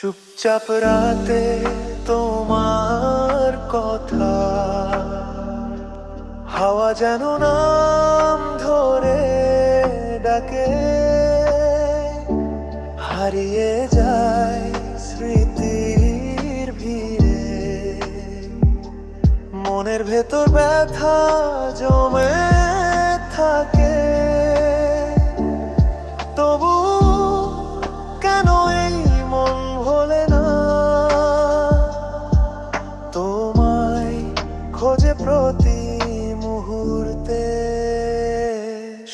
চুপচাপ রাতে তোমার কথা। হাওয়া যেন নাম ধরে ডাকে, হারিয়ে যায় স্মৃতির ভিড়ে। মনের ভেতর ব্যথা জমে প্রতি মুহূর্তে।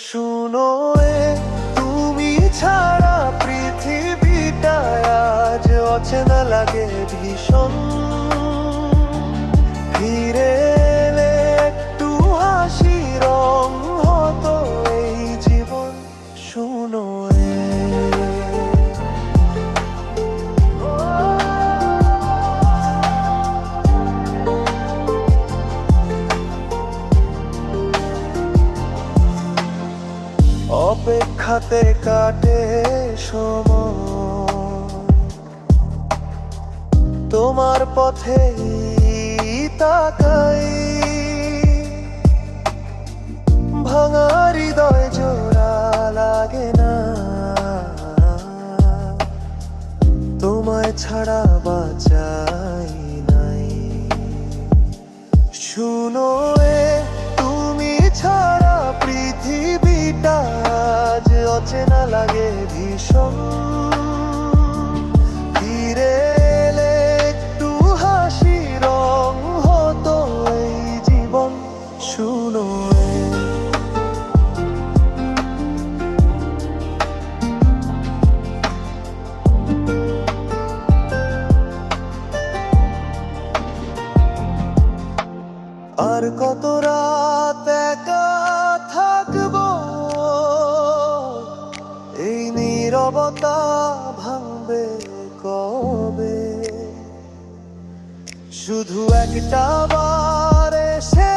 শুনো এ তুমি ছাড়া পৃথিবীটা আজ অচেনা লাগে ভীষণ। অপেক্ষাতে কাটে সময়। তোমার পথে তাকাই। ভাঙা নীরবতা ভাঙবে কবে? শুধু একটা বার এসে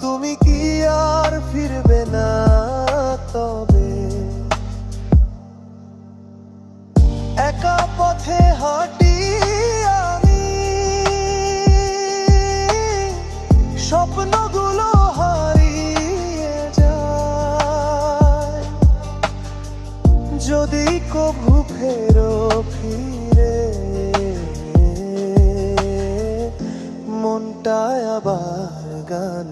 তুমি কি আর ফিরবে না তবে? একা পথে হাঁটি আমি স্বপ্নগুলো যদি কভু ফেরো ফিরে মনটায় আবার গান